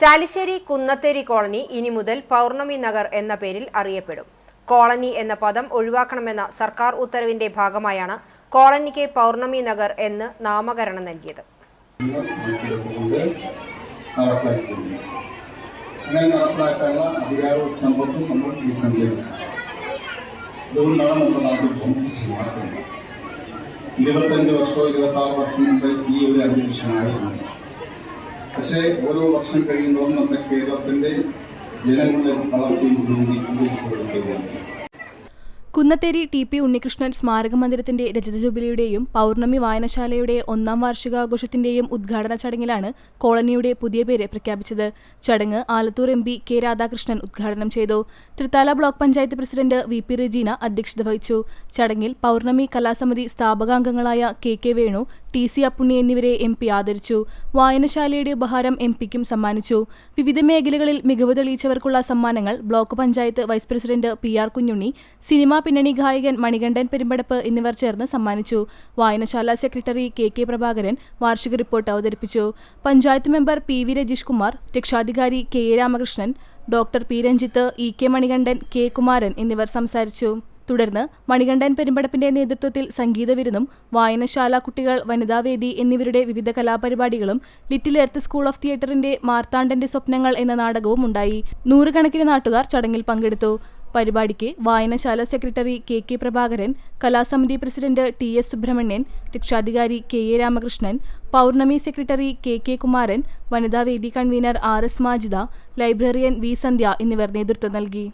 Chalissery Kunnatheri colony ഇനി മുതൽ പൗർണമി നഗർ എന്ന പേരിൽ അറിയപ്പെടും. കോളനി എന്ന പദം ഒഴിവാക്കണമെന്ന സർക്കാർ ഉത്തരവിന്റെ ഭാഗമായാണ് കോളനിക്ക് പൗർണമി നഗർ എന്ന് നാമകരണം നൽകിയത്. ഇരുപത്തഞ്ച് വർഷമോ ഇരുപത്തി ആറ് വർഷം മുമ്പ് ഈ ഒരു അന്തരീക്ഷമായിരുന്നു പക്ഷേ ഓരോ വർഷം കഴിയുന്നതും നമ്മുടെ കേരളത്തിന്റെ ജനങ്ങളുടെ വളർച്ചയും കുന്നത്തേരി ടി പി ഉണ്ണികൃഷ്ണൻ സ്മാരക മന്ദിരത്തിന്റെ രജത ജൂബിലിയുടെയും പൗർണമി വായനശാലയുടെ ഒന്നാം വാർഷികാഘോഷത്തിന്റെയും ഉദ്ഘാടന ചടങ്ങിലാണ് കോളനിയുടെ പുതിയ പേര് പ്രഖ്യാപിച്ചത്. ചടങ്ങ് Alathur M P K Radhakrishnan ഉദ്ഘാടനം ചെയ്തു. Thrithala block panchayat president V P Rejeena അധ്യക്ഷത വഹിച്ചു. ചടങ്ങിൽ പൗർണമി കലാസമിതി സ്ഥാപകാംഗങ്ങളായ K K Venu T C Appunni എന്നിവരെ എം പി ആദരിച്ചു. വായനശാലയുടെ ഉപഹാരം എം പിക്കും സമ്മാനിച്ചു. വിവിധ മേഖലകളിൽ മികവ് തെളിയിച്ചവർക്കുള്ള സമ്മാനങ്ങൾ block panchayat vice president P R Kunjunni cinema പിന്നണി ഗായകൻ മണികണ്ഠൻ പെരുമ്പടപ്പ് എന്നിവർ ചേർന്ന് സമ്മാനിച്ചു. വായനശാല സെക്രട്ടറി കെ കെ പ്രഭാകരൻ വാർഷിക റിപ്പോർട്ട് അവതരിപ്പിച്ചു. Panchayat member P V Rajeesh Kumar രക്ഷാധികാരി K A Ramakrishnan doctor P Ranjith E K Manikandan K Kumaran എന്നിവർ സംസാരിച്ചു. തുടർന്ന് മണികണ്ഠൻ പെരുമ്പടപ്പിന്റെ നേതൃത്വത്തിൽ സംഗീത വിരുന്നും വായനശാല കുട്ടികൾ വനിതാവേദി എന്നിവരുടെ വിവിധ കലാപരിപാടികളും ലിറ്റിൽ എർത്ത് സ്കൂൾ ഓഫ് തിയേറ്ററിന്റെ മാർത്താണ്ഡന്റെ സ്വപ്നങ്ങൾ എന്ന നാടകവും ഉണ്ടായി. നൂറുകണക്കിന് നാട്ടുകാർ ചടങ്ങിൽ പങ്കെടുത്തു. പരിപാടിക്ക് വായനശാല സെക്രട്ടറി കെ കെ പ്രഭാകരൻ കലാസമിതി പ്രസിഡന്റ് ടി എസ് സുബ്രഹ്മണ്യൻ രക്ഷാധികാരി K A Ramakrishnan Pournami secretary K K Kumaran Vanithavedi convenor R S Majida librarian V Sandhya എന്നിവർ നേതൃത്വം നൽകി.